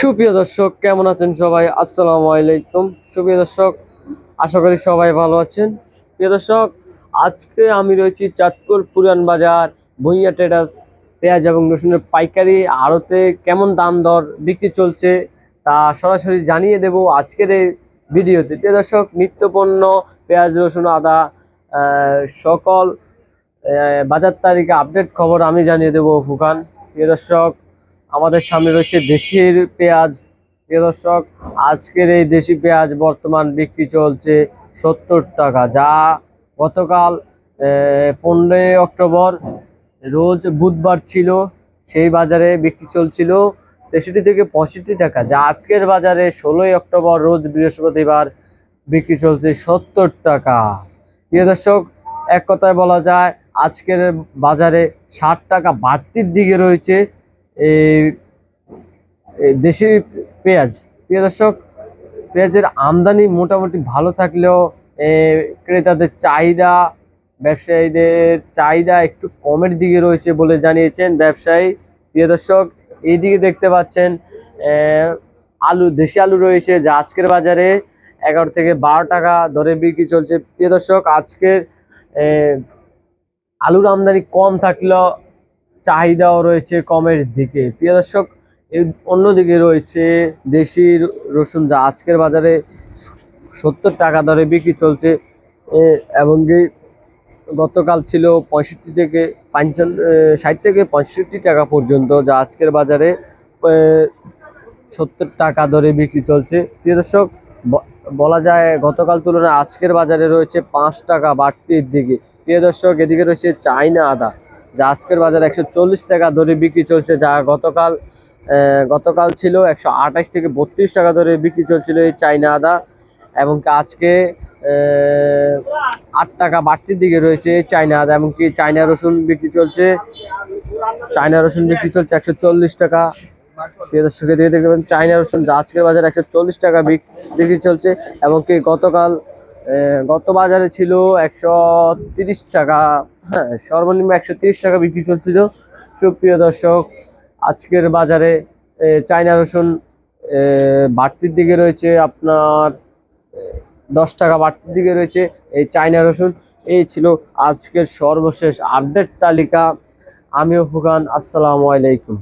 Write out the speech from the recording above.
সুপ্রিয় দর্শক, কেমন আছেন সবাই? আসসালামু আলাইকুম। সুপ্রিয় দর্শক, আশা করি সবাই ভালো আছেন। প্রিয় দর্শক, আজকে আমি রয়েছি চাঁদপুর পুরান বাজার, ভুইয়া ট্রেডার্স, পেঁয়াজ এবং রসুনের পাইকারি আড়তে কেমন দাম দর বিক্রি চলছে তা সরাসরি জানিয়ে দেব আজকের এই ভিডিওতে। প্রিয় দর্শক, নিত্যপণ্য, পেঁয়াজ, রসুন, আদা সকল বাজার তারিখে আপডেট খবর আমি জানিয়ে দেবো ফুকান প্রিয় দর্শক আমাদের সামনে রয়েছে দেশের পেঁয়াজ। প্রিয় দর্শক, আজকের এই দেশি পেঁয়াজ বর্তমান বিক্রি চলছে সত্তর টাকা, যা গতকাল পনেরোই অক্টোবর, রোজ বুধবার ছিল, সেই বাজারে বিক্রি চলছিল তেষট্টি থেকে পঁয়ষট্টি টাকা, যা আজকের বাজারে ষোলোই অক্টোবর, রোজ বৃহস্পতিবার বিক্রি চলছে সত্তর টাকা। প্রিয় দর্শক, এক কথায় বলা যায়, আজকের বাজারে ষাট টাকা বাড়তির দিকে রয়েছে এই দেশি পেঁয়াজ। প্রিয় দর্শক, পেঁয়াজের আমদানি মোটামুটি ভালো থাকলেও ক্রেতাদের চাহিদা, ব্যবসায়ীদের চাহিদা একটু কমের দিকে রয়েছে বলে জানিয়েছেন ব্যবসায়ী। প্রিয় দর্শক, এইদিকে দেখতে পাচ্ছেন আলু, দেশি আলু রয়েছে যা আজকের বাজারে এগারো থেকে বারো টাকা দরে বিক্রি চলছে। প্রিয় দর্শক, আজকের আলুর আমদানি কম থাকলেও চাহিদাও রয়েছে কমের দিকে। প্রিয় দর্শক অন্যদিকে রয়েছে দেশি রসুন যা আজকের বাজারে সত্তর টাকা দরে বিক্রি চলছে। এবং গতকাল ছিল পঁয়ষট্টি থেকে পঞ্চান্ন ষাট থেকে পঁয়ষট্টি টাকা পর্যন্ত যা আজকের বাজারে সত্তর টাকা দরে বিক্রি চলছে। প্রিয় দর্শক বলা যায় গতকাল তুলনায় আজকের বাজারে রয়েছে পাঁচ টাকা বাড়তির দিকে। প্রিয় দর্শক, এদিকে রয়েছে চাইনা আদা। যা আজকের বাজারে একশো টাকা দরে বিক্রি চলছে, যা গতকাল গতকাল ছিল একশো আঠাশ থেকে বত্রিশ টাকা দরে বিক্রি চলছিল এই চাইনা আদা এবং আজকে আট টাকা বাড়তির দিকে রয়েছে চাইনা আদা, এমনকি চাইনা রসুন বিক্রি চলছে, চাইনা রসুন বিক্রি চলছে একশো চল্লিশ টাকা। প্রিয় দর্শক, এদিকে দেখতে পাচ্ছেন, চাইনা রসুন আজকের বাজারে একশো টাকা বিক- বিক্রি চলছে এবং কি গতকাল গত বাজারে ছিল একশো তিরিশ টাকা। হ্যাঁ সর্বনিম্ন একশো তিরিশ টাকা বিক্রি চলছিল। সুপ্রিয় দর্শক, আজকের বাজারে চায়না রসুন বাড়তির দিকে রয়েছে আপনার দশ টাকা বাড়তির দিকে রয়েছে এই চায়না রসুন। এই ছিল আজকের সর্বশেষ আপডেট তালিকা। আমিও ফুকান আসসালামু আলাইকুম।